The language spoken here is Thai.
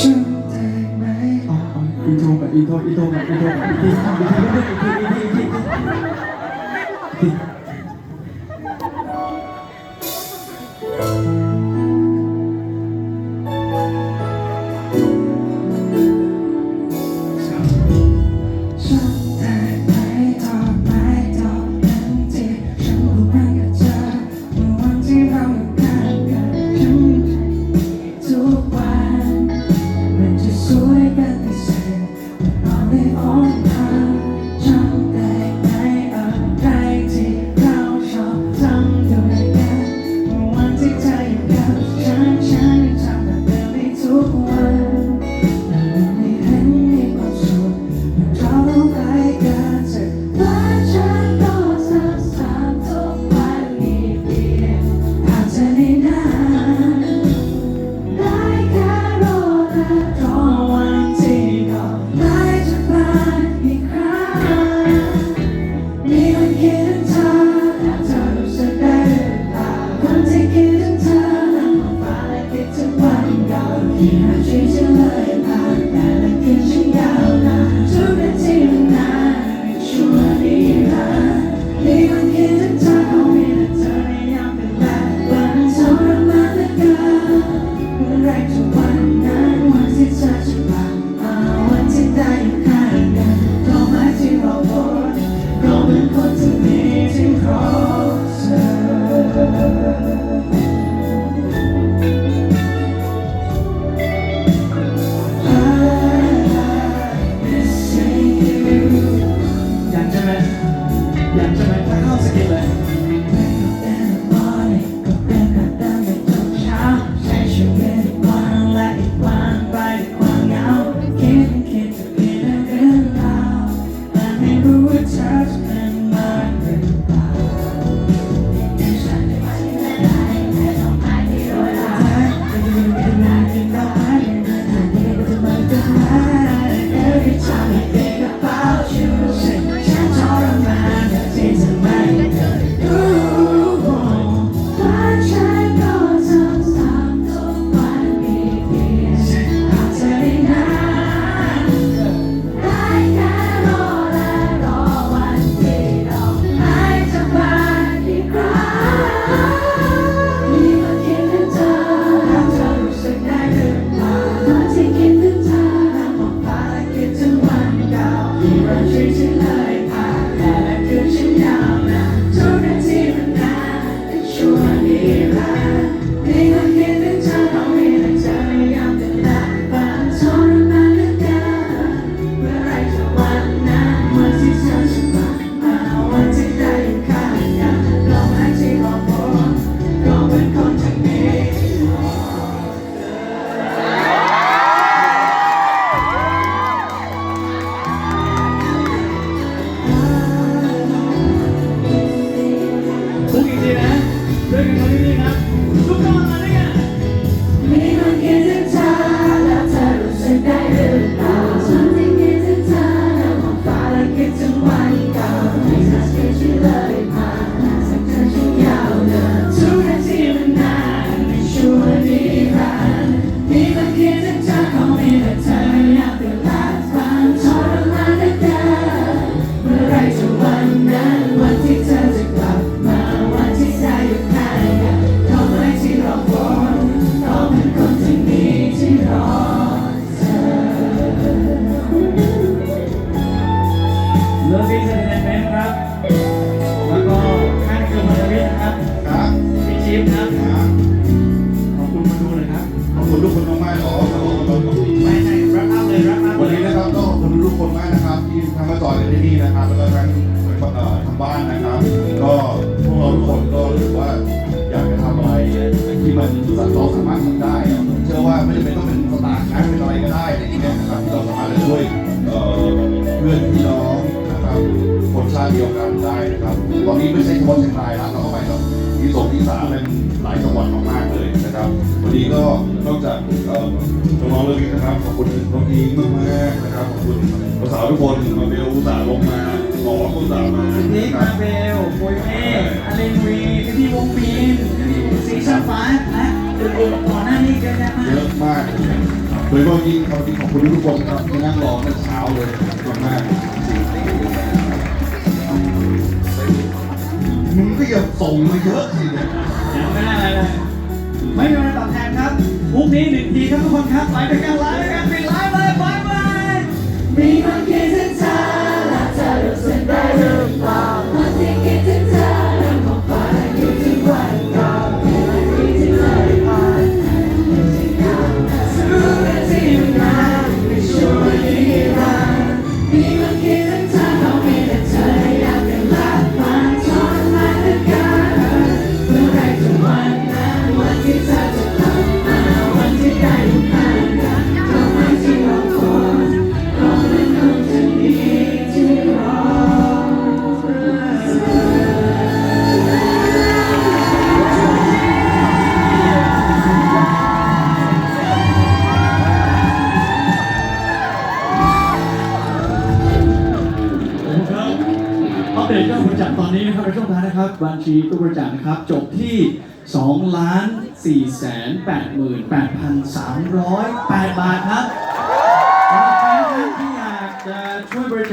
ฉันได้ไหมอ๋ออินโทรกับอินโทรอินโทรกับอินโทรกับอินโทรอินโทรอินโทรอินโทร ทั้งมาจอยในที่นี่นะครับ แล้วก็ทั้งทางบ้านนะครับ ก็พวกเราทุกคนก็รู้สึกว่าอยากจะทำอะไรที่มันเราสามารถทำได้ เชื่อว่าไม่จำเป็นต้องเป็นสตาร์ทนะเป็นอะไรก็ได้อะไรอย่นี้นะครับที่เราสามารถจะช่วยเพื่อนพี่น้องนะครับคนชาติเดียวกันได้นะครับ ตอนนี้ไม่ใช่คนเชียงรายแล้วเราก็ไปแบบที่สงที่สาเป็นหลายจังหวัดมาก วันนี้ก็นอกจากน้องๆเรื่องนี้นะครับขอบคุณน้องอิงมากๆนะครับขอบคุณสาวทุกคนมาเบลอุตส่าห์ลงมาขอคุณสาวมานี่มาเบลโอยเม่อเลนวีพี่วงปีนพี่สีชาฟ้านะก่อนหน้านี้เยอะแยะมากเยอะมากโดยเฉพาะยิ่งขอบคุณขอบคุณทุกคนครับที่นั่งรอตั้งเช้าเลยขอบมากมึงก็อย่าส่งมาเยอะสิ ไม่มีอะไรตอบแทนครับมุกนี้หนึ่งทีครับทุกคนครับไปด้วยกันไลฟ์ด้วยกันปิดไลฟ์เลยบายบายมีคนคิด นนี้นะครับในช่วงท้ายนะครับ บัญชีตู้บริจาคนะครับ จบที่2ล้าน4แสน8หมื่น8,308บาทครับสำหรับใครนะครับที่อยากจะช่วยบริจาค